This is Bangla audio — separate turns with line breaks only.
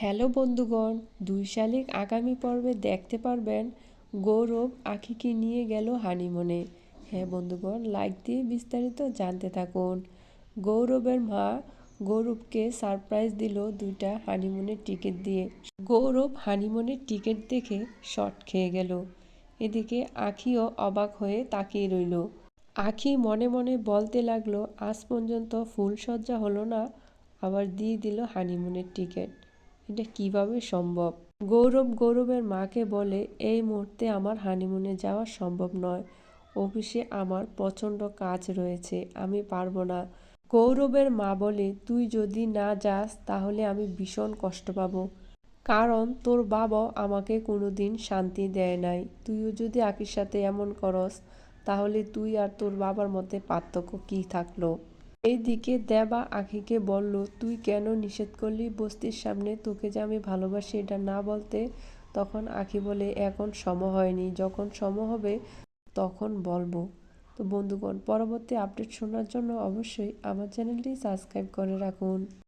হ্যালো বন্ধুগণ, দুই শালিক আগামী পর্বে দেখতে পারবেন গৌরব আখিকে নিয়ে গেল হানিমুনে। হ্যাঁ বন্ধুগণ লাইক দিয়ে বিস্তারিত জানতে থাকুন। গৌরবের মা গৌরবকে সারপ্রাইজ দিল দুইটা হানিমুনের টিকিট দিয়ে। গৌরব হানিমুনের টিকিট দেখে শট খেয়ে গেল। এদিকে আখিও অবাক হয়ে তাকিয়ে রইল। আখি মনে মনে বলতে লাগল, আজ পর্যন্ত ফুলসজ্জা হলো না। আবার দিয়ে দিল হানিমুনের টিকিট এটা কীভাবে সম্ভব? গৌরব গৌরবের মাকে বলে, এই মুহূর্তে আমার হানিমুনে যাওয়া সম্ভব নয়। অফিসে আমার প্রচণ্ড কাজ রয়েছে, আমি পারব না। গৌরবের মা বলে, তুই যদি না যাস, তাহলে আমি ভীষণ কষ্ট পাবো। কারণ তোর বাবাও আমাকে কোনোদিন শান্তি দেয় নাই। তুইও যদি আকির সাথে এমন করস, তাহলে তুই আর তোর বাবার মধ্যে পার্থক্য কী থাকল? এইদিকে দেবা আখিকে বলল, তুই কেন নিষেধ করলি? বস্তির সামনে তোকে যে আমি ভালোবাসি, এটা না বলতে? তখন আখি বলে, এখন সম হয়নি। যখন সম হবে, তখন বলব। তো বন্ধুগণ, পরবর্তী আপডেট শোনার জন্য অবশ্যই আমার চ্যানেলটি সাবস্ক্রাইব করে রাখুন।